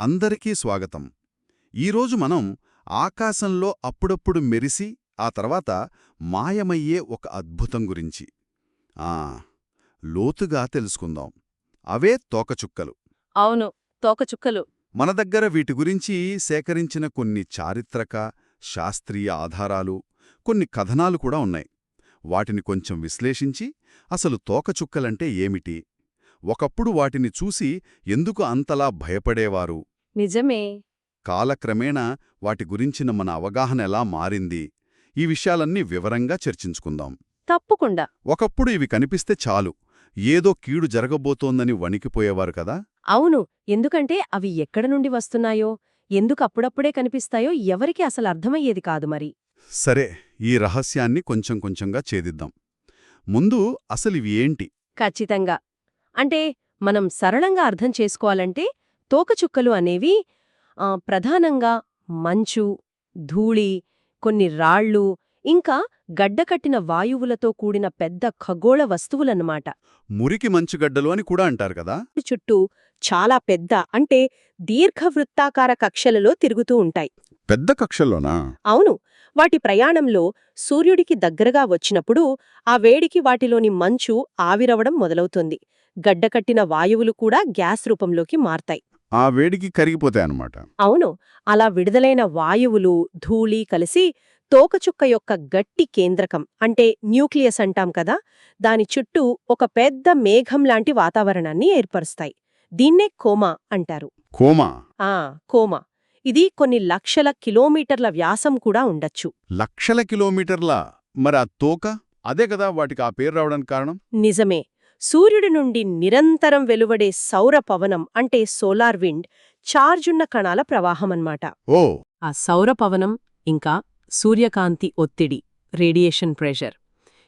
అందరికీ స్వాగతం. ఈరోజు మనం ఆకాశంలో అప్పుడప్పుడు మెరిసి ఆ తర్వాత మాయమయ్యే ఒక అద్భుతం గురించి. ఆ లోతుగా తెలుసుకుందాం. అవే తోకచుక్కలు అవును తోకచుక్కలు మన దగ్గర వీటి గురించి సేకరించిన కొన్ని చారిత్రక శాస్త్రీయ ఆధారాలు కొన్ని కథనాలు కూడా ఉన్నాయి. వాటిని కొంచెం విశ్లేషించి అసలు తోకచుక్కలంటే ఏమిటి? ఒకప్పుడు వాటిని చూసి ఎందుకు అంతలా భయపడేవారు? నిజమే. కాలక్రమేణా వాటి గురించిన మన అవగాహన ఎలా మారింది? ఈ విషయాలన్నీ వివరంగా చర్చించుకుందాం. తప్పకుండా. ఒకప్పుడు ఇవి కనిపిస్తే చాలు. ఏదో కీడు జరగబోతోందని వణికిపోయేవారు కదా? అవును. ఎందుకంటే అవి ఎక్కడ నుండి వస్తున్నాయో ఎందుకు అప్పుడప్పుడే కనిపిస్తాయో ఎవరికి అసలు అర్థమయ్యేది కాదు మరి. సరే ఈ రహస్యాన్ని కొంచెం కొంచెంగా ఛేదిద్దాం. ముందు అసలివి ఏంటి? ఖచ్చితంగా. అంటే మనం సరళంగా అర్థం చేసుకోవాలంటే తోకచుక్కలు అనేవి ప్రధానంగా మంచు ధూళి కొన్ని రాళ్ళు ఇంకా గడ్డకట్టిన వాయువులతో కూడిన పెద్ద ఖగోళ వస్తువులన్నమాట. మురికి మంచుగడ్డలు అని కూడా అంటారు కదా? చుట్టూ చాలా పెద్ద అంటే దీర్ఘవృత్తాకార కక్షలలో తిరుగుతూ ఉంటాయి. పెద్ద కక్షల్లోనా? అవును. వాటి ప్రయాణంలో సూర్యుడికి దగ్గరగా వచ్చినప్పుడు ఆ వేడికి వాటిలోని మంచు ఆవిరవడం మొదలవుతుంది. గడ్డకట్టిన వాయువులు కూడా గ్యాస్ రూపంలోకి మారతాయి. ఆ వేడికి కరిగిపోతాయన్నమాట అవును. అలా విడుదలైన వాయువులు ధూళి కలిసి తోకచుక్క యొక్క గట్టి కేంద్రకం అంటే న్యూక్లియస్ అంటాం కదా దాని చుట్టూ ఒక పెద్ద మేఘం లాంటి వాతావరణాన్ని ఏర్పరుస్తాయి. దీన్నే కోమా అంటారు. కోమా? ఆ కోమా. ఇది కొన్ని లక్షల కిలోమీటర్ల వ్యాసం కూడా ఉండొచ్చు. లక్షల కిలోమీటర్ల? మరి ఆ తోక? అదే కదా వాటికి ఆ పేరు రావడానికి కారణం? నిజమే. సూర్యుడి నుండి నిరంతరం వెలువడే సౌర పవనం అంటే సోలార్ విండ్ చార్జున్న కణాల ప్రవాహమన్నమాట ఓ! ఆ సౌర పవనం ఇంకా సూర్యకాంతి ఒత్తిడి రేడియేషన్ ప్రెషర్.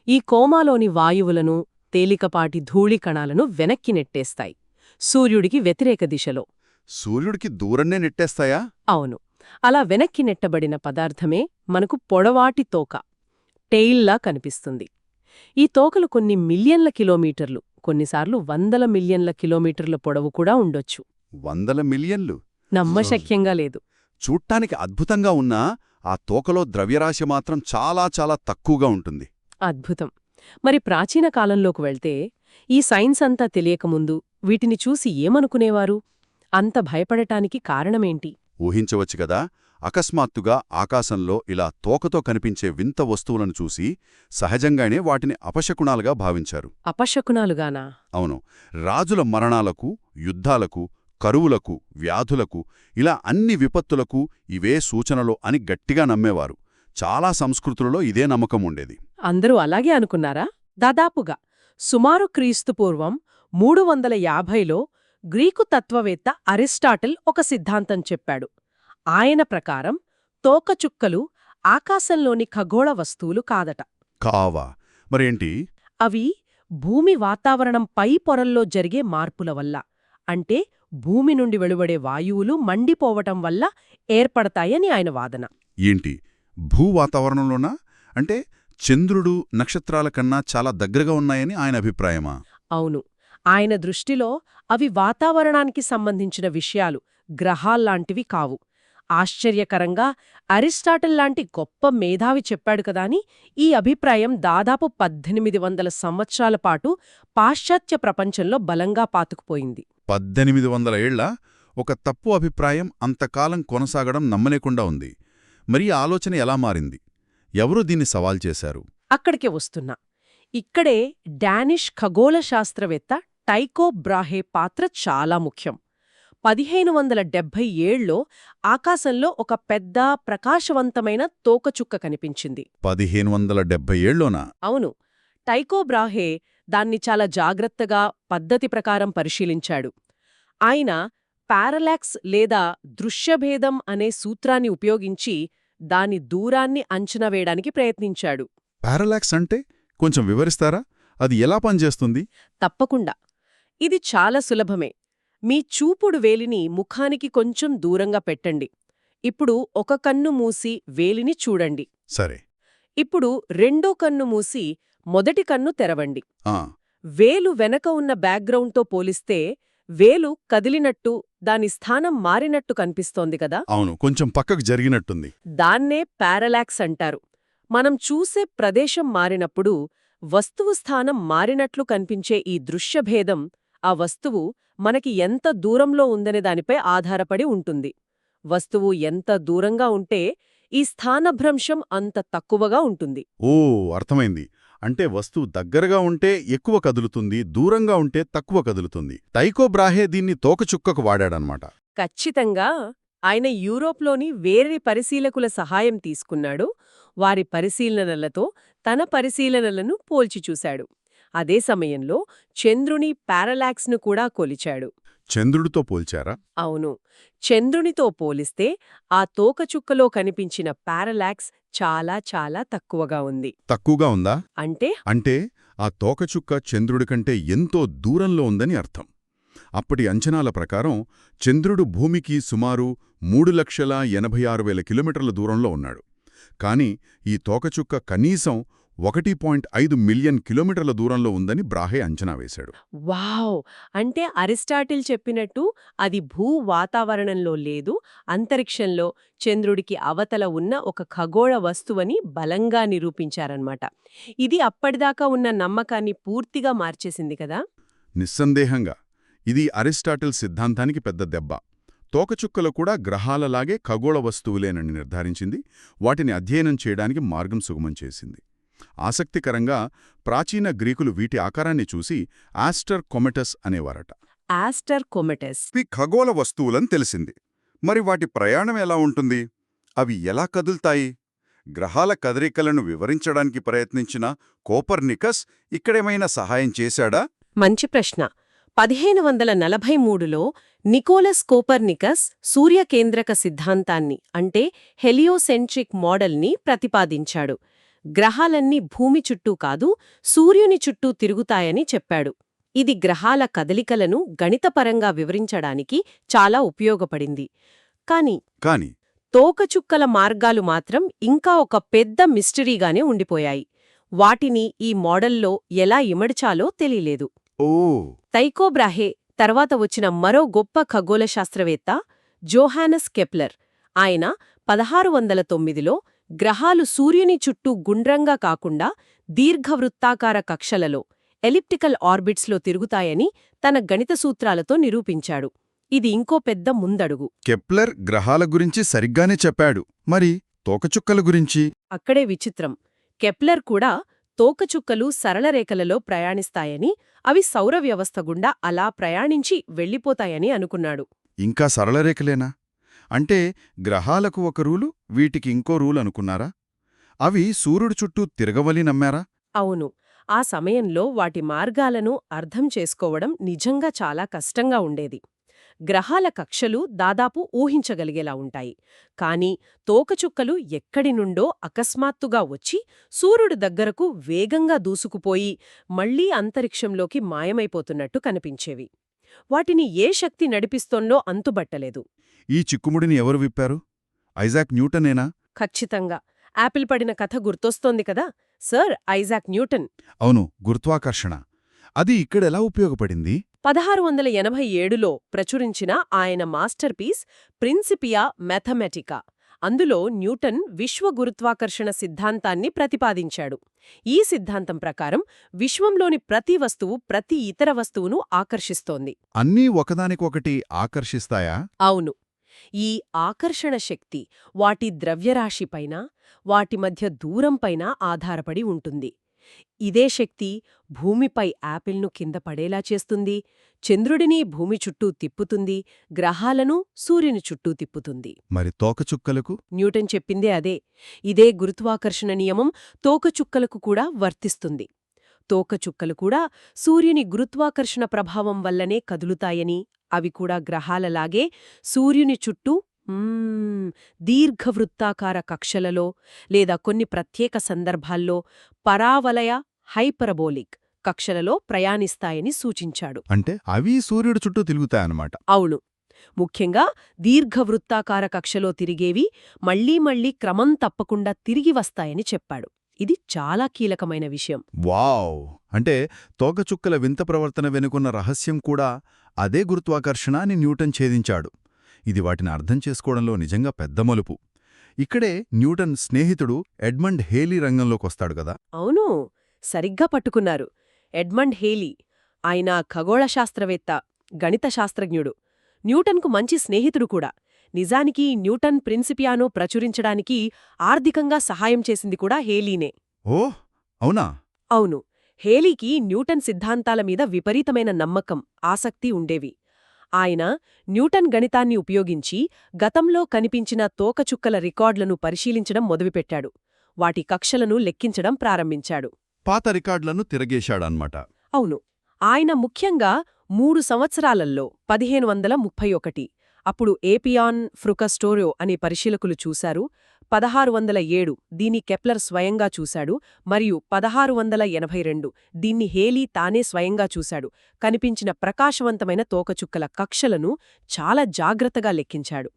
ఈ కోమాలోని వాయువులను తేలికపాటి ధూళి కణాలను వెనక్కి నెట్టేస్తాయి. సూర్యుడికి వ్యతిరేక దిశలో. సూర్యుడికి దూరన్నే నెట్టేస్తాయా? అవును. అలా వెనక్కి నెట్టబడిన పదార్థమే మనకు పొడవాటి తోక టెయిల్లా కనిపిస్తుంది. ఈ తోకలు కొన్ని మిలియన్ల కిలోమీటర్లు కొన్నిసార్లు వందల మిలియన్ల కిలోమీటర్ల పొడవు కూడా ఉండొచ్చు. వందల మిలియన్లు? నమ్మశక్యంగా లేదు. చూట్టానికి అద్భుతంగా ఉన్నా ఆ తోకలో ద్రవ్యరాశి మాత్రం చాలా చాలా తక్కువగా ఉంటుంది. అద్భుతం. మరి ప్రాచీన కాలంలోకి వెళ్తే ఈ సైన్స్ అంతా తెలియకముందు వీటిని చూసి ఏమనుకునేవారు? అంత భయపడటానికి కారణమేంటి? ఊహించవచ్చు కదా అకస్మాత్తుగా ఆకాశంలో ఇలా తోకతో కనిపించే వింత వస్తువులను చూసి సహజంగానే వాటిని అపశకునాలుగా భావించారు. అపశకునాలుగానా? అవును. రాజుల మరణాలకు యుద్ధాలకు కరువులకు వ్యాధులకు ఇలా అన్ని విపత్తులకు ఇవే సూచనలు అని గట్టిగా నమ్మేవారు. చాలా సంస్కృతులలో ఇదే నమ్మకం ఉండేది. అందరూ అలాగే అనుకున్నారా? దాదాపుగా సుమారు క్రీస్తుపూర్వం మూడు వందల యాభైలో గ్రీకు తత్వవేత్త అరిస్టాటిల్ ఒక సిద్ధాంతం చెప్పాడు. ఆయన ప్రకారం తోకచుక్కలు ఆకాశంలోని ఖగోళ వస్తువులు కాదట. కావా? మరేంటి? అవి భూమి వాతావరణం పై పొరల్లో జరిగే మార్పుల వల్ల అంటే భూమి నుండి వెలువడే వాయువులు మండిపోవటం వల్ల ఏర్పడతాయని ఆయన వాదన. ఏంటి? భూ వాతావరణంలోనా? అంటే చంద్రుడు నక్షత్రాల కన్నా చాలా దగ్గరగా ఉన్నాయని ఆయన అభిప్రాయమా? అవును. ఆయన దృష్టిలో అవి వాతావరణానికి సంబంధించిన విషయాలు గ్రహాల్లాంటివి కావు. ఆశ్చర్యకరంగా అరిస్టాటిల్ లాంటి గొప్ప మేధావి చెప్పాడు కదాని ఈ అభిప్రాయం దాదాపు పద్దెనిమిది వందల సంవత్సరాల పాటు పాశ్చాత్య ప్రపంచంలో బలంగా పాతుకుపోయింది. పద్దెనిమిది వందల ఏళ్ళ ఒక తప్పు అభిప్రాయం అంతకాలం కొనసాగడం నమ్మలేకుండా ఉంది. మరి ఆలోచన ఎలా మారింది? ఎవరు దీన్ని సవాల్ చేశారు? అక్కడికే వస్తున్నా. ఇక్కడే డానిష్ ఖగోళ శాస్త్రవేత్త టైకో బ్రాహే పాత్ర చాలా ముఖ్యం. పదిహేను వందల డెబ్భై ఏళ్ళో ఆకాశంలో ఒక పెద్ద ప్రకాశవంతమైన తోకచుక్క కనిపించింది. పదిహేను వందల డెబ్బై ఏళ్ళోనా అవును. టైకో బ్రాహే దాన్ని చాలా జాగ్రత్తగా పద్ధతి ప్రకారం పరిశీలించాడు. ఆయన పారలాక్స్ లేదా దృశ్యభేదం అనే సూత్రాన్ని ఉపయోగించి దాని దూరాన్ని అంచనా వేయడానికి ప్రయత్నించాడు. పారలాక్స్ అంటే కొంచెం వివరిస్తారా? అది ఎలా పనిచేస్తుంది? తప్పకుండా. ఇది చాలా సులభమే. మీ చూపుడు వేలిని ముఖానికి కొంచెం దూరంగా పెట్టండి. ఇప్పుడు ఒక కన్ను మూసి వేలిని చూడండి. సరే. ఇప్పుడు రెండో కన్ను మూసి మొదటి కన్ను తెరవండి. వేలు వెనక ఉన్న బ్యాక్గ్రౌండ్తో పోలిస్తే వేలు కదిలినట్టు దాని స్థానం మారినట్టు కనిపిస్తోంది కదా? అవును కొంచెం పక్కకు జరిగినట్టుంది. దాన్నే పారలాక్స్ అంటారు. మనం చూసే ప్రదేశం మారినప్పుడు వస్తువు స్థానం మారినట్లు కనిపించే ఈ దృశ్యభేదం ఆ వస్తువు మనకి ఎంత దూరంలో ఉందనే దానిపై ఆధారపడి ఉంటుంది. వస్తువు ఎంత దూరంగా ఉంటే ఈ స్థానభ్రంశం అంత తక్కువగా ఉంటుంది. ఓ అర్థమైంది. అంటే వస్తువు దగ్గరగా ఉంటే ఎక్కువ కదులుతుంది దూరంగా ఉంటే తక్కువ కదులుతుంది. టైకో బ్రాహే దీన్ని తోకచుక్కకు వాడాడనమాట. ఖచ్చితంగా ఆయన యూరోప్లోని వేరే పరిశీలకుల సహాయం తీసుకున్నాడు. వారి పరిశీలనలతో తన పరిశీలనలను పోల్చి చూశాడు. అదే సమయంలో చంద్రుని పారలాక్స్ను కూడా కొలిచాడు. చంద్రుడితో పోల్చారా? అవును. చంద్రునితో పోలిస్తే ఆ తోకచుక్కలో కనిపించిన పారలాక్స్ చాలా చాలా తక్కువగా ఉంది. తక్కువగా ఉందా? అంటే? అంటే ఆ తోకచుక్క చంద్రుడి కంటే ఎంతో దూరంలో ఉందని అర్థం. అప్పటి అంచనాల ప్రకారం చంద్రుడు భూమికి సుమారు మూడు లక్షల ఎనభై ఆరు వేల కిలోమీటర్ల దూరంలో ఉన్నాడు. కాని ఈ తోకచుక్క కనీసం ఒకటి పాయింట్ ఐదు మిలియన్ కిలోమీటర్ల దూరంలో ఉందని బ్రాహే అంచనా వేశాడు. వావ్! అంటే అరిస్టాటిల్ చెప్పినట్టు అది భూ వాతావరణంలో లేదు అంతరిక్షంలో చంద్రుడికి అవతల ఉన్న ఒక ఖగోళ వస్తువని బలంగా నిరూపించారన్నమాట. ఇది అప్పటిదాకా ఉన్న నమ్మకాన్ని పూర్తిగా మార్చేసింది కదా? నిస్సందేహంగా ఇది అరిస్టాటిల్ సిద్ధాంతానికి పెద్ద దెబ్బ. తోకచుక్కలు కూడా గ్రహాలలాగే ఖగోళ వస్తువులేనని నిర్ధారించింది వాటిని అధ్యయనం చేయడానికి మార్గం సుగమం చేసింది. ఆసక్తికరంగా ప్రాచీన గ్రీకులు వీటి ఆకారాన్ని చూసి ఆస్టర్ కొమెటస్ అనేవారట. ఆస్టర్ కొమెటస్. ఇవి ఖగోళ వస్తువులని తెలిసింది. మరి వాటి ప్రయాణం ఎలా ఉంటుంది? అవి ఎలా కదులుతాయి? గ్రహాల కదలికలను వివరించడానికి ప్రయత్నించిన కోపర్నికస్ ఇక్కడేమైనా సహాయం చేశాడా? మంచి ప్రశ్న. పదిహేను వందల నలభై మూడులో నికోలస్ కోపర్నికస్ సూర్యకేంద్రక సిద్ధాంతాన్ని అంటే హెలియోసెంట్రిక్ మోడల్ని ప్రతిపాదించాడు. గ్రహాలన్నీ భూమి చుట్టూ కాదు సూర్యుని చుట్టూ తిరుగుతాయని చెప్పాడు. ఇది గ్రహాల కదలికలను గణితపరంగా వివరించడానికి చాలా ఉపయోగపడింది. కాని కాని తోకచుక్కల మార్గాలు మాత్రం ఇంకా ఒక పెద్ద మిస్టరీగానే ఉండిపోయాయి. వాటిని ఈ మోడల్లో ఎలా ఇమడ్చాలో తెలియలేదు. ఓ! తైకోబ్రాహే తర్వాత వచ్చిన మరో గొప్ప ఖగోళ శాస్త్రవేత్త జోహానస్ కెప్లర్. ఆయన పదహారు వందల తొమ్మిదిలో గ్రహాలు సూర్యుని చుట్టూ గుండ్రంగా కాకుండా దీర్ఘవృత్తాకార కక్షలలో ఎలిప్టికల్ ఆర్బిట్స్లో తిరుగుతాయని తన గణిత సూత్రాలతో నిరూపించాడు. ఇది ఇంకో పెద్ద ముందడుగు. కెప్లర్ గ్రహాల గురించి సరిగ్గానే చెప్పాడు. మరి తోకచుక్కల గురించి? అక్కడే విచిత్రం. కెప్లర్ కూడా తోకచుక్కలు సరళరేఖలలో ప్రయాణిస్తాయని అవి సౌర వ్యవస్థ గుండా అలా ప్రయాణించి వెళ్ళిపోతాయని అనుకున్నాడు. ఇంకా సరళరేఖలేనా అంటే గ్రహాలకు ఒక రూలు వీటికి ఇంకో రూల్ అనుకున్నారా? అవి సూర్యుడు చుట్టూ తిరగవలి నమ్మారా? అవును. ఆ సమయంలో వాటి మార్గాలను అర్థం చేసుకోవడం నిజంగా చాలా కష్టంగా ఉండేది. గ్రహాల కక్షలు దాదాపు ఊహించగలిగేలా ఉంటాయి. కాని తోకచుక్కలు ఎక్కడి నుండో అకస్మాత్తుగా వచ్చి సూర్యుడు దగ్గరకు వేగంగా దూసుకుపోయి మళ్ళీ అంతరిక్షంలోకి మాయమైపోతున్నట్టు కనిపించేవి. వాటిని ఏ శక్తి నడిపిస్తోందో అంతుబట్టలేదు. ఈ చిక్కుముడిని ఎవరు విప్పారు? ఐజాక్ న్యూటనేనా? ఖచ్చితంగా. యాపిల్ పడిన కథ గుర్తొస్తోంది కదా? Sir Isaac Newton. అవును గురుత్వాకర్షణ. అది ఇక్కడెలా ఉపయోగపడింది? పదహారు వందల ఎనభై ఏడులో ప్రచురించిన ఆయన మాస్టర్ పీస్ ప్రిన్సిపియా మ్యాథమెటికా. అందులో న్యూటన్ విశ్వ గురుత్వాకర్షణ సిద్ధాంతాన్ని ప్రతిపాదించాడు. ఈ సిద్ధాంతం ప్రకారం విశ్వంలోని ప్రతి వస్తువు ప్రతి ఇతర వస్తువును ఆకర్షిస్తోంది. అన్నీ ఒకదానికొకటి ఆకర్షిస్తాయా? అవును. ఈ ఆకర్షణ శక్తి వాటి ద్రవ్యరాశిపైన వాటి మధ్య దూరంపైన ఆధారపడి ఉంటుంది. ఇదే శక్తి భూమిపై యాపిల్ను కింద పడేలా చేస్తుంది చంద్రుడిని భూమి చుట్టూ తిప్పుతుంది గ్రహాలను సూర్యుని చుట్టూ తిప్పుతుంది. మరి తోకచుక్కలకు న్యూటన్ చెప్పిందే అదే. ఇదే గురుత్వాకర్షణ నియమం తోకచుక్కలకు కూడా వర్తిస్తుంది. తోకచుక్కలు కూడా సూర్యుని గురుత్వాకర్షణ ప్రభావం వల్లనే కదులుతాయని అవి కూడా గ్రహాలలాగే సూర్యుని చుట్టూ దీర్ఘవృత్తాకార కక్షలలో లేదా కొన్ని ప్రత్యేక సందర్భాల్లో పరావలయ హైపరబోలిక్ కక్షలలో ప్రయాణిస్తాయని సూచించాడు. అంటే అవి సూర్యుడు చుట్టూ తిరుగుతాయన్నమాట. అవును. ముఖ్యంగా దీర్ఘవృత్తాకార కక్షలో తిరిగేవి మళ్ళీ మళ్ళీ క్రమం తప్పకుండా తిరిగి వస్తాయని చెప్పాడు. ఇది చాలా కీలకమైన విషయం. వావ్! అంటే తోకచుక్కల వింత ప్రవర్తన వెనుకున్న రహస్యం కూడా అదే గురుత్వాకర్షణ అని న్యూటన్ ఛేదించాడు. ఇది వాటిని అర్థం చేసుకోవడంలో నిజంగా పెద్ద మలుపు. ఇక్కడే న్యూటన్ స్నేహితుడు ఎడ్మండ్ హేలీ రంగంలోకొస్తాడు కదా? అవును! సరిగ్గా పట్టుకున్నారు. ఎడ్మండ్ హేలీ ఆయన ఖగోళ శాస్త్రవేత్త గణిత శాస్త్రజ్ఞుడు న్యూటన్కు మంచి స్నేహితుడు కూడా. నిజానికి న్యూటన్ ప్రిన్సిపియానో ప్రచురించడానికి ఆర్థికంగా సహాయం చేసింది కూడా హేలీనే. ఓ అవునా? అవును. హేలీకి న్యూటన్ సిద్ధాంతాల మీద విపరీతమైన నమ్మకం ఆసక్తి ఉండేవి. ఆయన న్యూటన్ గణితాన్ని ఉపయోగించి గతంలో కనిపించిన తోకచుక్కల రికార్డులను పరిశీలించడం మొదలుపెట్టాడు. వాటి కక్షలను లెక్కించడం ప్రారంభించాడు. పాత రికార్డులను తిరగేశాడన్మాట అవును. ఆయన ముఖ్యంగా మూడు సంవత్సరాలల్లో పదిహేను వందల ముప్పై ఒకటి అప్పుడు ఏపియాన్ ఫ్రుకస్టోరో అనే పరిశీలకులు చూశారు. పదహారు వందల ఏడు దీన్ని కెప్లర్ స్వయంగా చూశాడు మరియు పదహారు వందల ఎనభై రెండు దీన్ని హేలీ తానే స్వయంగా చూశాడు. కనిపించిన ప్రకాశవంతమైన తోకచుక్కల కక్షలను చాలా జాగ్రత్తగా లెక్కించాడు.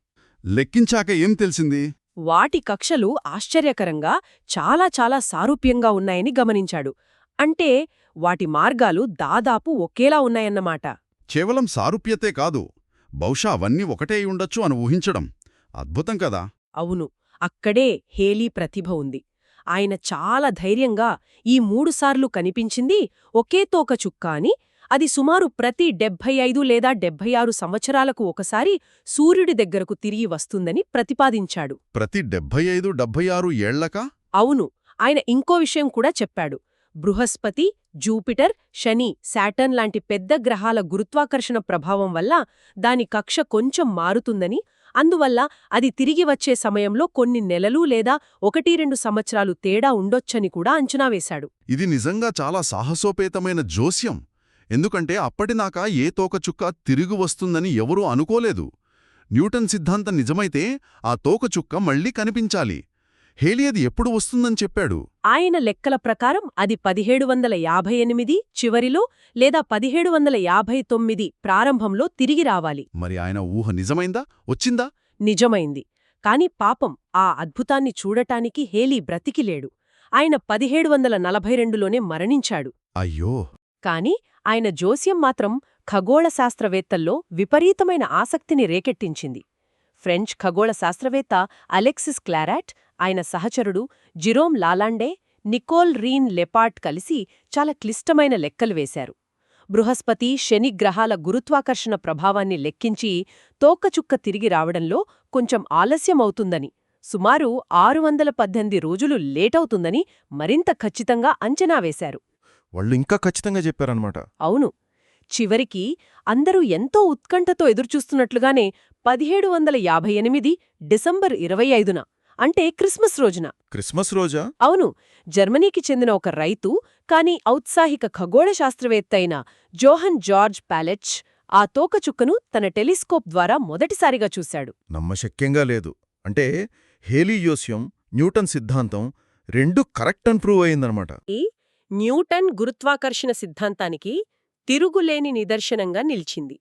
లెక్కించాక ఏం తెలిసింది? వాటి కక్షలు ఆశ్చర్యకరంగా చాలా చాలా సారూప్యంగా ఉన్నాయని గమనించాడు. అంటే వాటి మార్గాలు దాదాపు ఒకేలా ఉన్నాయన్నమాట. కేవలం సారూప్యతే కాదు బహుశా అవన్నీ ఒకటే ఉండొచ్చు అని ఊహించడం అద్భుతం కదా. అవును అక్కడే హేలీ ప్రతిభ ఉంది. ఆయన చాలా ధైర్యంగా ఈ మూడుసార్లు కనిపించింది ఒకే తోక చుక్క అని అది సుమారు ప్రతి డెబ్భై ఐదు లేదా డెబ్భై ఆరు సంవత్సరాలకు ఒకసారి సూర్యుడి దగ్గరకు తిరిగి వస్తుందని ప్రతిపాదించాడు. ప్రతి డెబ్భై ఐదు డెబ్భై ఆరు ఏళ్ళకా? అవును ఆయన ఇంకో విషయం కూడా చెప్పాడు. బృహస్పతి జూపిటర్ శని శాటర్న్ లాంటి పెద్ద గ్రహాల గురుత్వాకర్షణ ప్రభావం వల్ల దాని కక్ష కొంచెం మారుతుందని అందువల్ల అది తిరిగి వచ్చే సమయంలో కొన్ని నెలలు లేదా ఒకటి రెండు సంవత్సరాలు తేడా ఉండొచ్చని కూడా అంచనా వేశాడు. ఇది నిజంగా చాలా సాహసోపేతమైన జోస్యం. ఎందుకంటే అప్పటినాకా ఏ తోకచుక్క తిరిగి వస్తుందని ఎవరూ అనుకోలేదు. న్యూటన్ సిద్ధాంతం నిజమైతే ఆ తోకచుక్క మళ్ళీ కనిపించాలి. హేలీ అది ఎప్పుడు వస్తుందని చెప్పాడు? ఆయన లెక్కల ప్రకారం అది పదిహేడు వందల యాభై ఎనిమిది చివరిలో లేదా పదిహేడు వందల యాభై తొమ్మిది ప్రారంభంలో తిరిగి రావాలి. మరి ఆయన ఊహ నిజమైందా? వచ్చిందా? నిజమైంది. కాని పాపం ఆ అద్భుతాన్ని చూడటానికి హేలీ బ్రతికిలేడు. ఆయన పదిహేడు వందల నలభై రెండులోనే మరణించాడు. అయ్యో! కాని ఆయన జోస్యం మాత్రం ఖగోళ శాస్త్రవేత్తల్లో విపరీతమైన ఆసక్తిని రేకెట్టించింది. ఫ్రెంచ్ ఖగోళ శాస్త్రవేత్త అలెక్సిస్ క్లారాట్ ఆయన సహచరుడు Jerome Lalande Nicole Reine Lepaute కలిసి చాలా క్లిష్టమైన లెక్కలు వేశారు. బృహస్పతి శని గ్రహాల గురుత్వాకర్షణ ప్రభావాన్ని లెక్కించి తోకచుక్క తిరిగి రావడంలో కొంచెం ఆలస్యమవుతుందని సుమారు ఆరు వందల పద్దెనిమిది రోజులు లేటవుతుందని మరింత ఖచ్చితంగా అంచనా వేశారు. వాళ్ళు ఇంకా ఖచ్చితంగా చెప్పారనమాట అవును. చివరికి అందరూ ఎంతో ఉత్కంఠతో ఎదురుచూస్తున్నట్లుగానే పదిహేడు వందల యాభై ఎనిమిది డిసెంబర్ ఇరవై ఐదున అంటే క్రిస్మస్ రోజున. క్రిస్మస్ రోజా? అవును. జర్మనీకి చెందిన ఒక రైతు కాని ఔత్సాహిక ఖగోళ శాస్త్రవేత్త అయిన జోహన్ జార్జ్ ప్యాలెచ్ ఆ తోకచుక్కను తన టెలిస్కోప్ ద్వారా మొదటిసారిగా చూశాడు. నమ్మశక్యంగా లేదు. అంటే హేలియోస్యం న్యూటన్ సిద్ధాంతం రెండు కరెక్ట్ అని ప్రూవ్ అయిందనమాట. ఈ న్యూటన్ గురుత్వాకర్షణ సిద్ధాంతానికి తిరుగులేని నిదర్శనంగా నిలిచింది.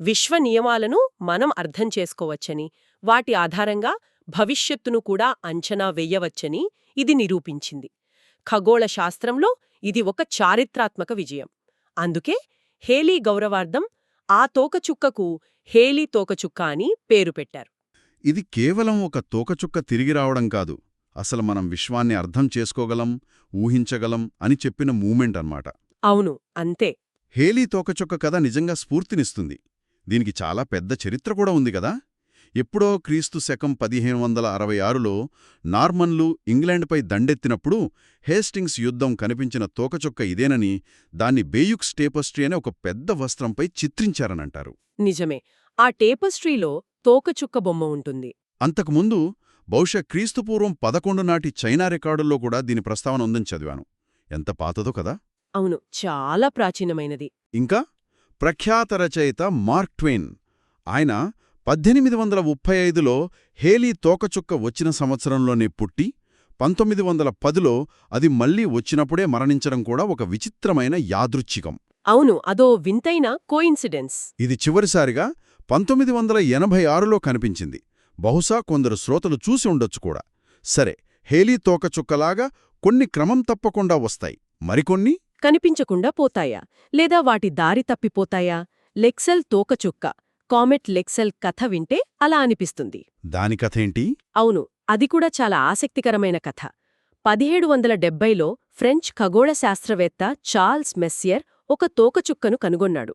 విశ్వ నియమాలను మనం అర్థం చేసుకోవచ్చని వాటి ఆధారంగా భవిష్యత్తును కూడా అంచనా వెయ్యవచ్చని ఇది నిరూపించింది. ఖగోళ శాస్త్రంలో ఇది ఒక చారిత్రాత్మక విజయం. అందుకే హేలీ గౌరవార్థం ఆ తోకచుక్కకు హేలీ తోకచుక్క అని పేరు పెట్టారు. ఇది కేవలం ఒక తోకచుక్క తిరిగి రావడం కాదు అసలు మనం విశ్వాన్ని అర్థం చేసుకోగలం ఊహించగలం అని చెప్పిన మూమెంట్ అన్నమాట. అవును అంతే. హేలీ తోకచుక్క కథ నిజంగా స్ఫూర్తినిస్తుంది. దీనికి చాలా పెద్ద చరిత్ర కూడా ఉంది కదా? ఎప్పుడో క్రీస్తు శకం పదిహేను వందల అరవై ఆరులో నార్మన్లు ఇంగ్లాండ్పై దండెత్తినప్పుడు హేస్టింగ్స్ యుద్ధం కనిపించిన తోకచుక్క ఇదేనని దాన్ని బేయుక్స్ టేపస్ట్రీ అనే ఒక పెద్ద వస్త్రంపై చిత్రించారనంటారు. నిజమే. ఆ టేపస్ట్రీలో తోకచుక్క బొమ్మ ఉంటుంది. అంతకుముందు బహుశా క్రీస్తుపూర్వం పదకొండు నాటి చైనా రికార్డుల్లో కూడా దీని ప్రస్తావన ఉందని చదివాను. ఎంత పాతదో కదా! అవును చాలా ప్రాచీనమైనది. ఇంకా ప్రఖ్యాత రచయిత మార్క్ ట్వెయిన్ ఆయన పద్దెనిమిది వందల ముప్పై ఐదులో హేలీ తోకచుక్క వచ్చిన సంవత్సరంలోనే పుట్టి పంతొమ్మిది వందల పదిలో అది మళ్ళీ వచ్చినప్పుడే మరణించడం కూడా ఒక విచిత్రమైన యాదృచ్ఛికం. అవును అదో వింతైన కోయిన్సిడెన్స్. ఇది చివరిసారిగా పంతొమ్మిది వందల ఎనభై ఆరులో కనిపించింది. బహుశా కొందరు శ్రోతలు చూసి ఉండొచ్చు కూడా. సరే హేలీ తోకచుక్కలాగా కొన్ని క్రమం తప్పకుండా వస్తాయి. మరికొన్ని? కనిపించకుండా పోతాయా? లేదా వాటి దారి తప్పిపోతాయా? లెక్సెల్ తోకచుక్క. కామెట్ లెక్సెల్ కథ వింటే అలా అనిపిస్తుంది. దాని కథేంటి అవును అది కూడా చాలా ఆసక్తికరమైన కథ. పదిహేడు వందల డెబ్బైలో ఫ్రెంచ్ ఖగోళ శాస్త్రవేత్త చార్ల్స్ మెస్సియర్ ఒక తోకచుక్కను కనుగొన్నాడు.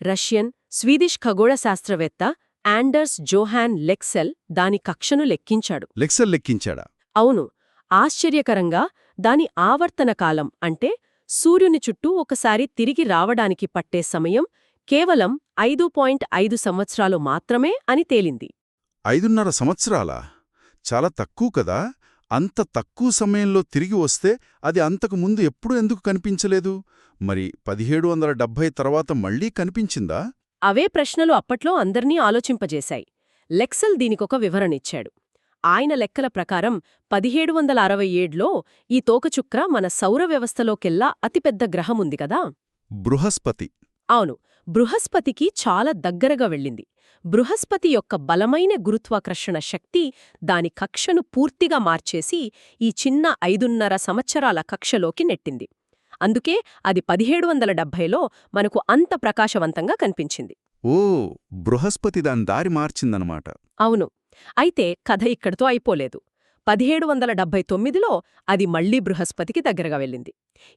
రష్యన్ స్వీడిష్ ఖగోళ శాస్త్రవేత్త ఆండర్స్ జోహాన్ లెక్సెల్ దాని కక్షను లెక్కించాడు. లెక్సల్ లెక్కించాడా? అవును ఆశ్చర్యకరంగా దాని ఆవర్తన కాలం అంటే సూర్యుని చుట్టూ ఒకసారి తిరిగి రావడానికి పట్టే సమయం కేవలం ఐదు పాయింట్ ఐదు సంవత్సరాలు మాత్రమే అని తేలింది. ఐదున్నర సంవత్సరాలా? చాలా తక్కువ కదా? అంత తక్కువ సమయంలో తిరిగి వస్తే అది అంతకు ముందు ఎప్పుడు ఎందుకు కనిపించలేదు? మరి పదిహేడు వందల డెబ్భై తర్వాత మళ్ళీ కనిపించిందా? అవే ప్రశ్నలు అప్పట్లో అందర్నీ ఆలోచింపజేశాయి. లెక్సెల్ దీనికొక వివరణిచ్చాడు ఆయన లెక్కల ప్రకారం పదిహేడు వందల అరవై ఏడులో ఈ తోకచుక్ర మన సౌర వ్యవస్థలోకెల్లా అతిపెద్ద గ్రహముంది కదా? బృహస్పతి. అవును. బృహస్పతికి చాలా దగ్గరగా వెళ్ళింది. బృహస్పతి యొక్క బలమైన గురుత్వాకర్షణ శక్తి దాని కక్షను పూర్తిగా మార్చేసి ఈ చిన్న ఐదున్నర సంవత్సరాల కక్షలోకి నెట్టింది. అందుకే అది పదిహేడు వందల డెబ్భైలో మనకు అంత ప్రకాశవంతంగా కనిపించింది. ఓ బృహస్పతి దాని దారి మార్చిందనమాట. అవును. అయితే కథ ఇక్కడితో అయిపోలేదు. పదిహేడు వందల డెబ్బై తొమ్మిదిలో అది మళ్ళీ బృహస్పతికి దగ్గరగా వెళ్ళింది.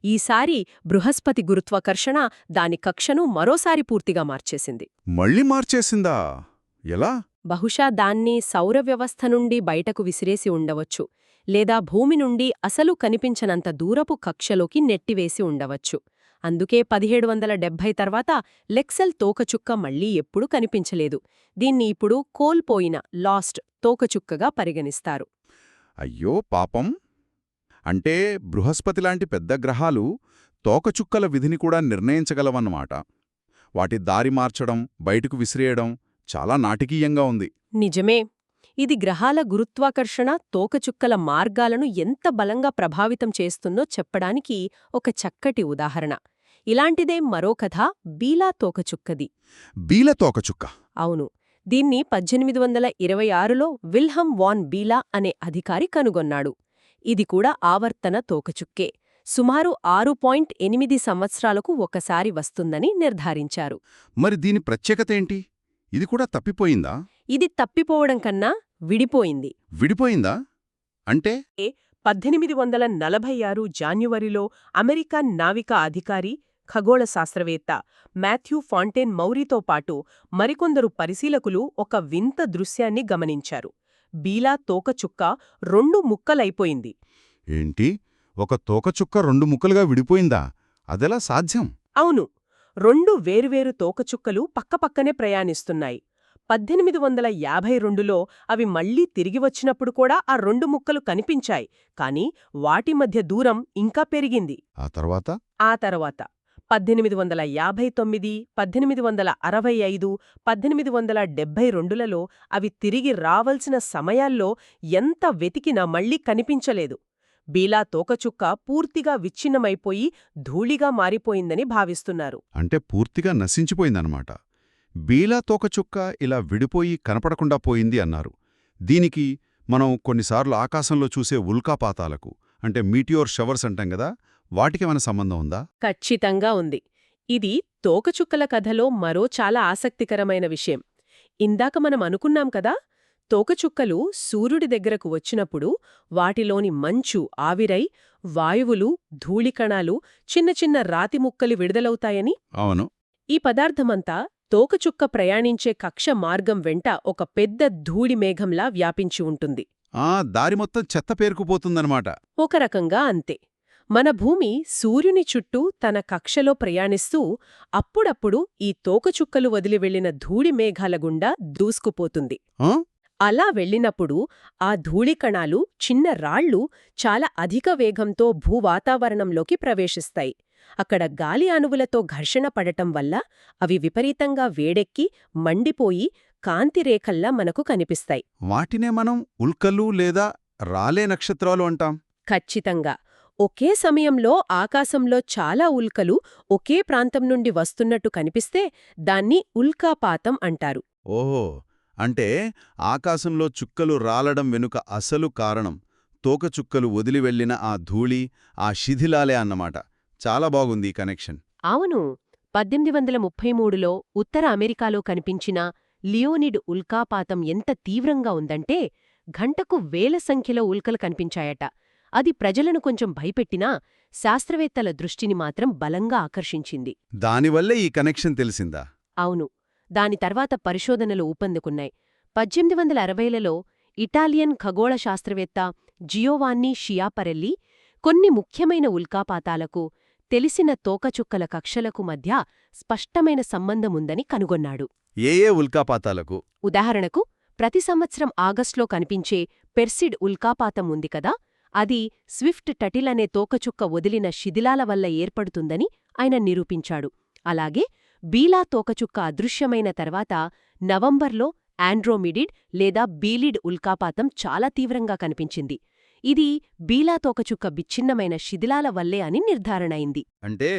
ఈసారి బృహస్పతి గురుత్వాకర్షణ దాని కక్షను మరోసారి పూర్తిగా మార్చేసింది. మళ్ళీ మార్చేసిందా? ఎలా? బహుశా దాన్ని సౌర వ్యవస్థ నుండి బయటకు విసిరేసి ఉండవచ్చు లేదా భూమి నుండి అసలు కనిపించనంత దూరపు కక్షలోకి నెట్టివేసి ఉండవచ్చు. అందుకే పదిహేడు వందల డెబ్భై తర్వాత లెక్సెల్ తోకచుక్క మళ్ళీ ఎప్పుడూ కనిపించలేదు. దీన్ని ఇప్పుడు కోల్పోయిన లాస్ట్ తోకచుక్కగా పరిగణిస్తారు. అయ్యో పాపం. అంటే బృహస్పతి లాంటి పెద్ద గ్రహాలు తోకచుక్కల విధిని కూడా నిర్ణయించగలవన్నమాట. వాటి దారి మార్చడం బయటకు విసిరేయడం చాలా నాటకీయంగా ఉంది. నిజమే. ఇది గ్రహాల గురుత్వాకర్షణ తోకచుక్కల మార్గాలను ఎంత బలంగా ప్రభావితం చేస్తుందో చెప్పడానికి ఒక చక్కటి ఉదాహరణ. ఇలాంటిదే మరో కథ బీలా తోకచుక్కది బీల తోకచుక్క అవును. దీన్ని పద్దెనిమిది వందల ఇరవై ఆరులో విల్హం వాన్ బీలా అనే అధికారి కనుగొన్నాడు. ఇది కూడా ఆవర్తన తోకచుక్కే. సుమారు ఆరు పాయింట్ ఎనిమిది సంవత్సరాలకు ఒకసారి వస్తుందని నిర్ధారించారు. మరి దీని ప్రత్యేకతేంటి ఇది కూడా తప్పిపోయిందా? ఇది తప్పిపోవడం కన్నా విడిపోయింది. విడిపోయిందా? అంటే? పద్దెనిమిది వందల నలభై ఆరు జాన్యువరిలో అమెరికన్ నావికా అధికారి ఖగోళ శాస్త్రవేత్త మాథ్యూ ఫాంటేన్ మౌరీతో పాటు మరికొందరు పరిశీలకులు ఒక వింత దృశ్యాన్ని గమనించారు. బీలా తోకచుక్క రెండు ముక్కలైపోయింది. ఏంటి? ఒక తోకచుక్క రెండు ముక్కలుగా విడిపోయిందా? అదెలా సాధ్యం? అవును. రెండు వేరువేరు తోకచుక్కలు పక్కపక్కనే ప్రయాణిస్తున్నాయి. పద్దెనిమిది వందల యాభై రెండులో అవి మళ్ళీ తిరిగి వచ్చినప్పుడు కూడా ఆ రెండు ముక్కలు కనిపించాయి. కాని వాటి మధ్య దూరం ఇంకా పెరిగింది. ఆ తర్వాత? ఆ తర్వాత. పద్దెనిమిది వందల యాభై తొమ్మిది పద్దెనిమిది వందల అరవై ఐదు పద్దెనిమిది వందల డెబ్బై రెండులలో అవి తిరిగి రావలసిన సమయాల్లో ఎంత వెతికినా మళ్ళీ కనిపించలేదు. బీలా తోకచుక్క పూర్తిగా విచ్ఛిన్నమైపోయి ధూళిగా మారిపోయిందని భావిస్తున్నారు. అంటే పూర్తిగా నశించిపోయిందనమాట బీలా తోకచుక్క ఇలా విడిపోయి కనపడకుండా పోయింది అన్నారు. దీనికి మనం కొన్నిసార్లు ఆకాశంలో చూసే ఉల్కాపాతాలకు అంటే మీటియోర్ షవర్స్ అంటాం కదా వాటికేమైనా సంబంధం ఉందా? ఖచ్చితంగా ఉంది. ఇది తోకచుక్కల కథలో మరో చాలా ఆసక్తికరమైన విషయం. ఇందాక మనం అనుకున్నాం కదా తోకచుక్కలు సూర్యుడి దగ్గరకు వచ్చినప్పుడు వాటిలోని మంచు ఆవిరై వాయువులు ధూళికణాలు చిన్న చిన్న రాతి ముక్కలు విడుదలవుతాయని? అవును. ఈ పదార్థమంతా తోకచుక్క ప్రయాణించే కక్ష మార్గం వెంట ఒక పెద్ద ధూళి మేఘంలా వ్యాపించి ఉంటుంది. ఆ దారి మొత్తం చెత్త పేరుకుపోతుందన్నమాట. ఒక రకంగా అంతే. మన భూమి సూర్యుని చుట్టూ తన కక్షలో ప్రయాణిస్తూ అప్పుడప్పుడు ఈ తోకచుక్కలు వదిలి వెళ్ళిన ధూళి మేఘాల గుండా దూసుకుపోతుంది? అలా వెళ్ళినప్పుడు ఆ ధూళికణాలు చిన్న రాళ్ళు చాలా అధిక వేగంతో భూవాతావరణంలోకి ప్రవేశిస్తాయి. అక్కడ గాలి అణువులతో ఘర్షణ పడటం వల్ల అవి విపరీతంగా వేడెక్కి మండిపోయి కాంతిరేఖల్లా మనకు కనిపిస్తాయి. వాటినే మనం ఉల్కలు లేదా రాలే నక్షత్రాలు అంటాం. ఖచ్చితంగా. ఒకే సమయంలో ఆకాశంలో చాలా ఉల్కలు ఒకే ప్రాంతం నుండి వస్తున్నట్టు కనిపిస్తే దాన్ని ఉల్కాపాతం అంటారు. ఓహో! అంటే ఆకాశంలో చుక్కలు రాలడం వెనుక అసలు కారణం తోకచుక్కలు వదిలి వెళ్ళిన ఆ ధూళి ఆ శిథిలాలే అన్నమాట. చాలా బాగుంది ఈ కనెక్షన్. అవును. పద్దెనిమిది వందల ముప్పై మూడులో ఉత్తర అమెరికాలో కనిపించిన లియోనిడ్ ఉల్కాపాతం ఎంత తీవ్రంగా ఉందంటే గంటకు వేల సంఖ్యలో ఉల్కలు కనిపించాయట. అది ప్రజలను కొంచెం భయపెట్టినా శాస్త్రవేత్తల దృష్టిని మాత్రం బలంగా ఆకర్షించింది. దానివల్లే ఈ కనెక్షన్ తెలిసిందా? అవును. దాని తర్వాత పరిశోధనలు ఊపందుకున్నాయి. పద్దెనిమిది వందల అరవైలలో ఇటాలియన్ ఖగోళ శాస్త్రవేత్త జియోవాన్ని షియాపరెల్లి కొన్ని ముఖ్యమైన ఉల్కాపాతాలకు తెలిసిన తోకచుక్కల కక్షలకు మధ్య స్పష్టమైన సంబంధముందని కనుగొన్నాడు. ఏ ఏ ఉల్కాపాతాలకు? ఉదాహరణకు ప్రతి సంవత్సరం ఆగస్ట్లో కనిపించే పెర్సిడ్ ఉల్కాపాతం ఉంది కదా? అది స్విఫ్ట్ టటిల్ అనే తోకచుక్క వదిలిన శిథిలాల వల్ల ఏర్పడుతుందని ఆయన నిరూపించాడు. అలాగే బీలా తోకచుక్క అదృశ్యమైన తర్వాత నవంబర్లో ఆండ్రోమిడిడ్ లేదా బీలిడ్ ఉల్కాపాతం చాలా తీవ్రంగా కనిపించింది. ఇది బీలా తోకచుక్క విచ్ఛిన్నమైన శిథిలాల వల్లే అని నిర్ధారణయింది అంటే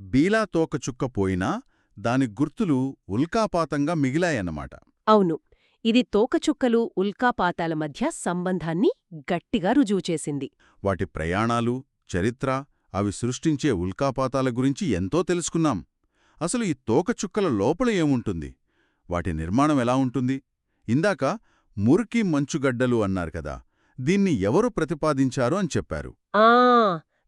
బీలా తోకచుక్క పోయినా దాని గుర్తులు ఉల్కాపాతంగా మిగిలాయన్నమాట. అవును. ఇది తోకచుక్కలు ఉల్కాపాతాల మధ్య సంబంధాన్ని గట్టిగా రుజువు చేసింది. వాటి ప్రయాణాలు చరిత్ర అవి సృష్టించే ఉల్కాపాతాల గురించి ఎంతో తెలుసుకున్నాం. అసలు ఈ తోకచుక్కల లోపల ఏముంటుంది? వాటి నిర్మాణం ఎలా ఉంటుంది? ఇందాక మురికి మంచుగడ్డలు అన్నారు కదా దీన్ని ఎవరు ప్రతిపాదించారు అని చెప్పారు. ఆ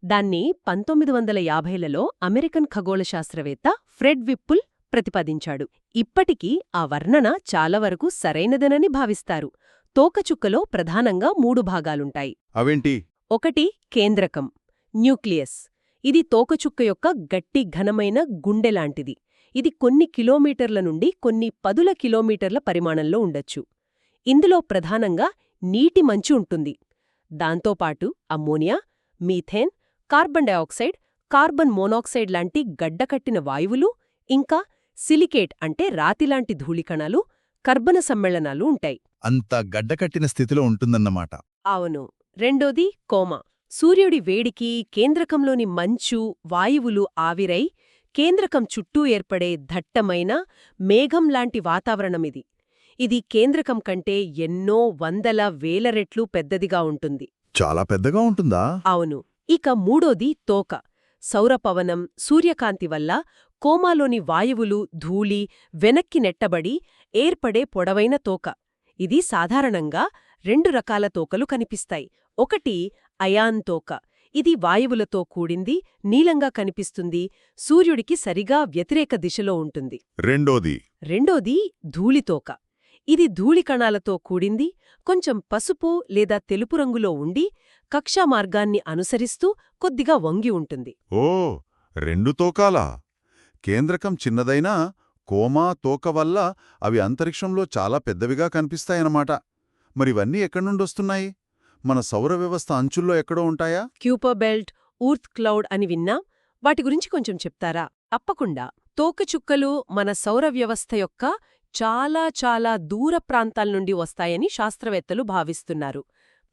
దాన్ని పంతొమ్మిది వందల యాభైలలో అమెరికన్ ఖగోళ శాస్త్రవేత్త ఫ్రెడ్ విప్పుల్ ప్రతిపాదించాడు. ఇప్పటికీ ఆ వర్ణన చాలా వరకు సరైనదనని భావిస్తారు. తోకచుక్కలో ప్రధానంగా మూడు భాగాలుంటాయి. అవేంటి? ఒకటి కేంద్రకం న్యూక్లియస్. ఇది తోకచుక్క యొక్క గట్టి ఘనమైన గుండెలాంటిది ఇది కొన్ని కిలోమీటర్ల నుండి కొన్ని పదుల కిలోమీటర్ల పరిమాణంలో ఉండొచ్చు. ఇందులో ప్రధానంగా నీటి మంచు ఉంటుంది. దాంతోపాటు ammonia methane carbon dioxide carbon monoxide లాంటి గడ్డకట్టిన వాయువులు ఇంకా సిలికేట్ అంటే రాతిలాంటి ధూళికణాలు కర్బన సమ్మేళనాలు ఉంటాయి. అంత గడ్డకట్టిన స్థితిలో ఉంటుందన్నమాట. అవును. రెండోది కోమ. సూర్యుడి వేడికి కేంద్రకంలోని మంచు వాయువులు ఆవిరై కేంద్రకం చుట్టూ ఏర్పడే దట్టమైన మేఘంలాంటి వాతావరణమిది. ఇది కేంద్రకం కంటే ఎన్నో వందల వేల రెట్లు పెద్దదిగా ఉంటుంది. చాలా పెద్దగా ఉంటుందా? అవును. ఇక మూడోది తోక. సౌరపవనం సూర్యకాంతి వల్ల కోమాలోని వాయువులు ధూళి వెనక్కి నెట్టబడి ఏర్పడే పొడవైన తోక. ఇది సాధారణంగా రెండు రకాల తోకలు కనిపిస్తాయి. ఒకటి అయాన్ తోక. ఇది వాయువులతో కూడింది నీలంగా కనిపిస్తుంది సూర్యుడికి సరిగా వ్యతిరేక దిశలో ఉంటుంది. రెండోది రెండోది ధూళితోక ఇది ధూళికణాలతో కూడింది కొంచెం పసుపు లేదా తెలుపు రంగులో ఉండి కక్షా మార్గాన్ని అనుసరిస్తూ కొద్దిగా వంగి ఉంటుంది. ఓ రెండు తోకాలా? కేంద్రకం చిన్నదైనా కోమా తోక వల్ల అవి అంతరిక్షంలో చాలా పెద్దవిగా కనిపిస్తాయన్నమాట. మరివన్నీ ఎక్కడ్నుండొస్తున్నాయి? మన సౌర వ్యవస్థ అంచుల్లో ఎక్కడో ఉంటాయా? క్యూపర్ బెల్ట్ ఊర్త్ క్లౌడ్ అని విన్నా వాటి గురించి కొంచెం చెప్తారా? తప్పకుండా. తోకచుక్కలు మన సౌర వ్యవస్థ యొక్క చాలా చాలా దూర ప్రాంతాల నుండి వస్తాయని శాస్త్రవేత్తలు భావిస్తున్నారు.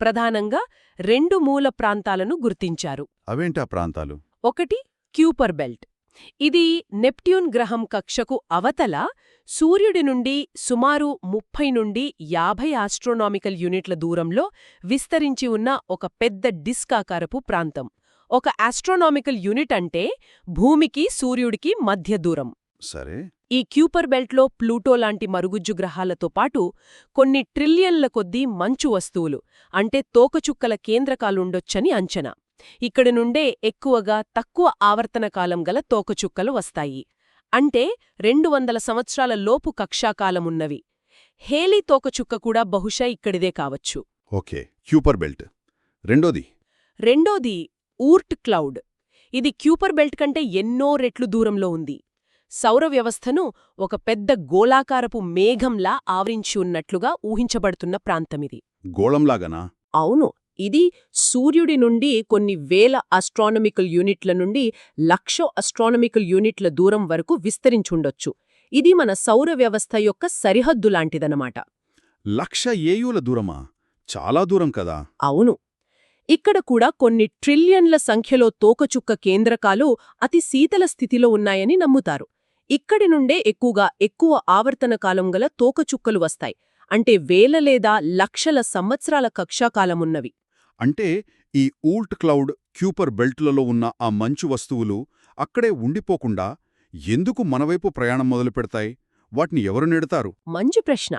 ప్రధానంగా రెండు మూల ప్రాంతాలను గుర్తించారు. అవేంటా ప్రాంతాలు? ఒకటి క్యూపర్ బెల్ట్. ఇది నెప్ట్యూన్ గ్రహం కక్షకు అవతల సూర్యుడి నుండి సుమారు ముప్పై నుండి యాభై ఆస్ట్రోనామికల్ యూనిట్ల దూరంలో విస్తరించి ఉన్న ఒక పెద్ద డిస్క్ ఆకారపు ప్రాంతం. ఒక ఆస్ట్రోనామికల్ యూనిట్ అంటే భూమికి సూర్యుడికి మధ్య దూరం. సరే. ఈ క్యూపర్ బెల్ట్లో ప్లూటో లాంటి మరుగుజ్జు గ్రహాలతో పాటు కొన్ని ట్రిలియన్ల కొద్దీ మంచు వస్తువులు అంటే తోకచుక్కల కేంద్రకాలుండొచ్చని అంచనా. ఇక్కడి నుండే ఎక్కువగా తక్కువ ఆవర్తన కాలం గల తోకచుక్కలు వస్తాయి. అంటే రెండు వందల సంవత్సరాల లోపు కక్షాకాలమున్నవి. హేలీ తోకచుక్క కూడా బహుశా ఇక్కడిదే కావచ్చు. Okay Kuiper belt. రెండోది? రెండోది ఊర్ట్ క్లౌడ్. ఇది క్యూపర్ బెల్ట్ కంటే ఎన్నో రెట్లు దూరంలో ఉంది. సౌర వ్యవస్థను ఒక పెద్ద గోళాకారపు మేఘంలా ఆవరించి ఉన్నట్లుగా ఊహించబడుతున్న ప్రాంతమిది. గోళంలాగనా? అవును ఇది సూర్యుడి నుండి కొన్ని వేల అస్ట్రానమికల్ యూనిట్ల నుండి లక్ష అస్ట్రానమికల్ యూనిట్ల దూరం వరకు విస్తరించుండొచ్చు. ఇది మన సౌర వ్యవస్థ యొక్క సరిహద్దు లాంటిదనమాట లక్ష ఏయుల దూరమా? చాలా దూరం కదా. అవును. ఇక్కడ కూడా కొన్ని ట్రిలియన్ల సంఖ్యలో తోకచుక్క కేంద్రకాలు అతి శీతల స్థితిలో ఉన్నాయని నమ్ముతారు. ఇక్కడి నుండే ఎక్కువగా ఎక్కువ ఆవర్తన కాలం గల తోకచుక్కలు వస్తాయి. అంటే వేల లేదా లక్షల సంవత్సరాల కక్షాకాలమున్నవి. అంటే ఈ ఊల్ట్ క్లౌడ్ క్యూపర్ బెల్ట్లలో ఉన్న ఆ మంచు వస్తువులు అక్కడే ఉండిపోకుండా ఎందుకు మనవైపు ప్రయాణం మొదలుపెడతాయి వాటిని ఎవరు నెడతారు? మంచి ప్రశ్న.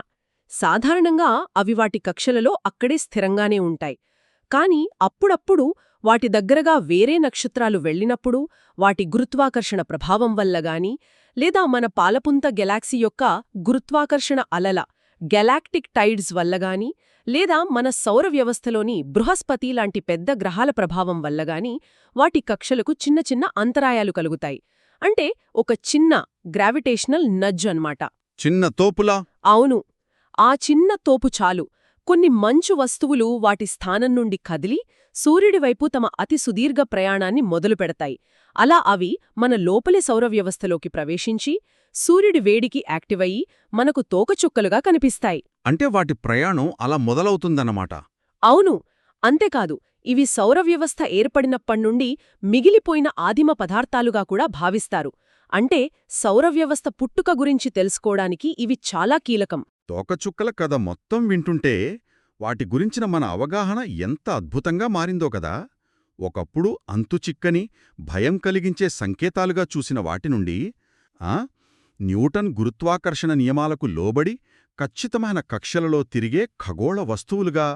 సాధారణంగా అవి వాటి కక్షలలో అక్కడే స్థిరంగానే ఉంటాయి. కాని అప్పుడప్పుడు వాటి దగ్గరగా వేరే నక్షత్రాలు వెళ్ళినప్పుడు వాటి గురుత్వాకర్షణ ప్రభావం వల్లగాని లేదా మన పాలపుంత గెలాక్సీ యొక్క గురుత్వాకర్షణ అలల గెలాక్టిక్ టైడ్స్ వల్లగాని లేదా మన సౌర వ్యవస్థలోని బృహస్పతి లాంటి పెద్ద గ్రహాల ప్రభావం వల్ల గాని వాటి కక్షలకు చిన్న చిన్న అంతరాయాలు కలుగుతాయి. అంటే ఒక చిన్న గ్రావిటేషనల్ నజ్ అన్నమాట. చిన్న తోపులా? అవును. ఆ చిన్న తోపు చాలు. కొన్ని మంచు వస్తువులు వాటి స్థానం నుండి కదిలి సూర్యుడివైపు తమ అతి సుదీర్ఘ ప్రయాణాన్ని మొదలుపెడతాయి అలా అవి మన లోపలి సౌరవ్యవస్థలోకి ప్రవేశించి సూర్యుడి వేడికి యాక్టివయ్యి మనకు తోకచుక్కలుగా కనిపిస్తాయి. అంటే వాటి ప్రయాణం అలా మొదలవుతుందన్నమాట. అవును అంతేకాదు ఇవి సౌరవ్యవస్థ ఏర్పడినప్పణ్నుండి మిగిలిపోయిన ఆదిమ పదార్థాలుగా కూడా భావిస్తారు. అంటే సౌరవ్యవస్థ పుట్టుక గురించి తెలుసుకోవడానికి ఇవి చాలా కీలకం. తోకచుక్కల కథ మొత్తం వింటుంటే వాటి గురించిన మన అవగాహన ఎంత అద్భుతంగా మారిందో కదా. ఒకప్పుడు అంతుచిక్కని భయం కలిగించే సంకేతాలుగా చూసిన వాటి నుండి ఆ? న్యూటన్ గురుత్వాకర్షణ నియమాలకు లోబడి ఖచ్చితమైన కక్షలలో తిరిగే ఖగోళ వస్తువులుగా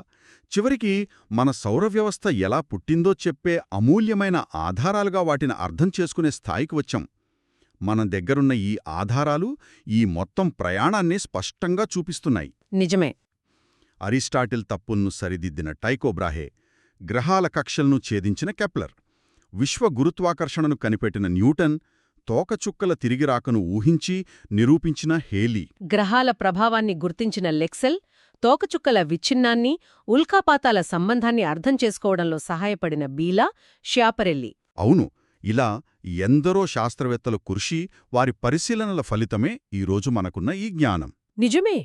చివరికి మన సౌరవ్యవస్థ ఎలా పుట్టిందో చెప్పే అమూల్యమైన ఆధారాలుగా వాటిని అర్థం చేసుకునే స్థాయికి వచ్చాం. మన దగ్గరున్న ఈ ఆధారాలు ఈ మొత్తం ప్రయాణాన్ని స్పష్టంగా చూపిస్తున్నాయి. నిజమే. అరిస్టాటిల్ తప్పులను సరిదిద్దిన టైకోబ్రాహే గ్రహాల కక్షలను ఛేదించిన కెప్లర్ విశ్వ గురుత్వాకర్షణను కనిపెట్టిన న్యూటన్ తోకచుక్కల తిరిగిరాకను ఊహించి నిరూపించిన హేలీ. గ్రహాల ప్రభావాన్ని గుర్తించిన లెక్సెల్ తోకచుక్కల విచ్ఛిన్నాన్ని ఉల్కాపాతాల సంబంధాన్ని అర్థం చేసుకోవడంలో సహాయపడిన బీలా షాపరెల్లి అవును ఇలా ఎందరో శాస్త్రవేత్తల కృషి వారి పరిశీలనల ఫలితమే ఈరోజు మనకున్న ఈ జ్ఞానం. నిజమే.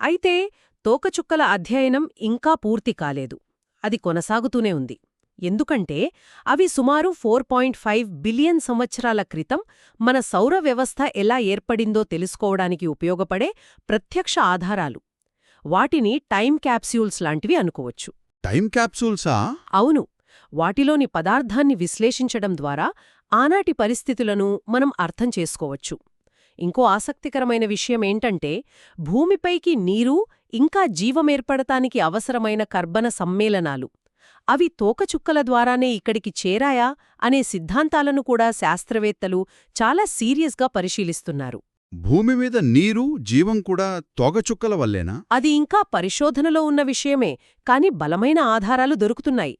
అయితే తోకచుక్కల అధ్యయనం ఇంకా పూర్తి కాలేదు. అది కొనసాగుతూనే ఉంది. ఎందుకంటే అవి సుమారు ఫోర్ పాయింట్ ఫైవ్ బిలియన్ సంవత్సరాల క్రితం మన సౌర వ్యవస్థ ఎలా ఏర్పడిందో తెలుసుకోవడానికి ఉపయోగపడే ప్రత్యక్ష ఆధారాలు. వాటిని టైం క్యాప్స్యూల్స్ లాంటివి అనుకోవచ్చు. టైం క్యాప్సూల్సా అవును. వాటిలోని పదార్థాన్ని విశ్లేషించడం ద్వారా ఆనాటి పరిస్థితులను మనం అర్థం చేసుకోవచ్చు. ఇంకో ఆసక్తికరమైన విషయమేంటంటే భూమిపైకి నీరు ఇంకా జీవమేర్పడటానికి అవసరమైన కర్బన సమ్మేళనాలు. అవి తోకచుక్కల ద్వారానే ఇక్కడికి చేరాయా అనే సిద్ధాంతాలను కూడా శాస్త్రవేత్తలు చాలా సీరియస్గా పరిశీలిస్తున్నారు. భూమి మీద నీరు జీవం కూడా తోగచుక్కల వల్లేనా? అది ఇంకా పరిశోధనలో ఉన్న విషయమే కాని బలమైన ఆధారాలు దొరుకుతున్నాయి.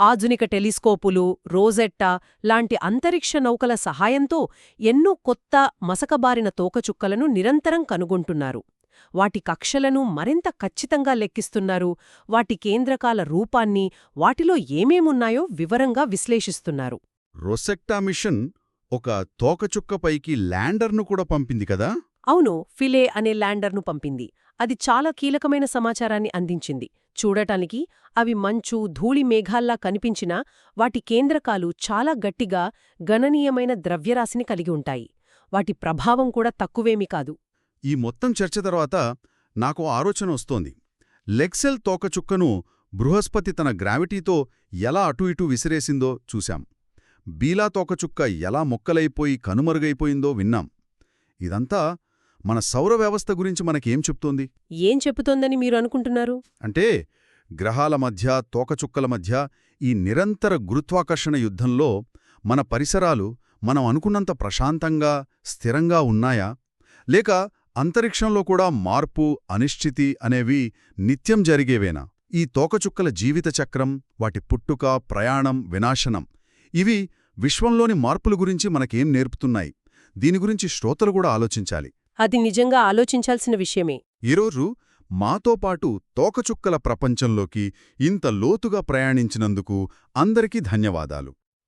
ఆధునిక టెలిస్కోపులు రోజెట్టా లాంటి అంతరిక్ష నౌకల సహాయంతో ఎన్నో కొత్త మసకబారిన తోకచుక్కలను నిరంతరం కనుగొంటున్నారు. వాటి కక్షలను మరింత ఖచ్చితంగా లెక్కిస్తున్నారు. వాటి కేంద్రకాల రూపాన్ని వాటిలో ఏమేమున్నాయో వివరంగా విశ్లేషిస్తున్నారు. రొసెక్టా మిషన్ ఒక తోకచుక్కపైకి ల్యాండర్ను కూడా పంపింది కదా? అవును ఫిలే అనే ల్యాండర్ను పంపింది. అది చాలా కీలకమైన సమాచారాన్ని అందించింది. చూడటానికి అవి మంచు ధూళి మేఘాల్లా కనిపించినా వాటి కేంద్రకాలు చాలా గట్టిగా గణనీయమైన ద్రవ్యరాశిని కలిగి ఉంటాయి. వాటి ప్రభావం కూడా తక్కువేమీ కాదు. ఈ మొత్తం చర్చ తర్వాత నాకు ఆలోచన వస్తోంది. లెక్సెల్ తోకచుక్కను బృహస్పతి తన గ్రావిటీతో ఎలా అటు ఇటు విసిరేసిందో చూశాం. బీలా తోకచుక్క ఎలా మొక్కలైపోయి కనుమరుగైపోయిందో విన్నాం. ఇదంతా మన సౌర వ్యవస్థ గురించి మనకేం చెప్తోంది? ఏం చెబుతోందని మీరు అనుకుంటున్నారు? అంటే గ్రహాల మధ్య తోకచుక్కల మధ్య ఈ నిరంతర గురుత్వాకర్షణ యుద్ధంలో మన పరిసరాలు మనం అనుకున్నంత ప్రశాంతంగా స్థిరంగా ఉన్నాయా? లేక అంతరిక్షంలో కూడా మార్పు అనిశ్చితి అనేవి నిత్యం జరిగేవేనా? ఈ తోకచుక్కల జీవిత చక్రం వాటి పుట్టుక ప్రయాణం వినాశనం ఇవి విశ్వంలోని మార్పుల గురించి మనకేం నేర్పుతున్నాయి? దీని గురించి శ్రోతలు కూడా ఆలోచించాలి. అది నిజంగా ఆలోచించాల్సిన విషయమే. ఈరోజు మాతో పాటు తోకచుక్కల ప్రపంచంలోకి ఇంత లోతుగా ప్రయాణించినందుకు అందరికీ ధన్యవాదాలు.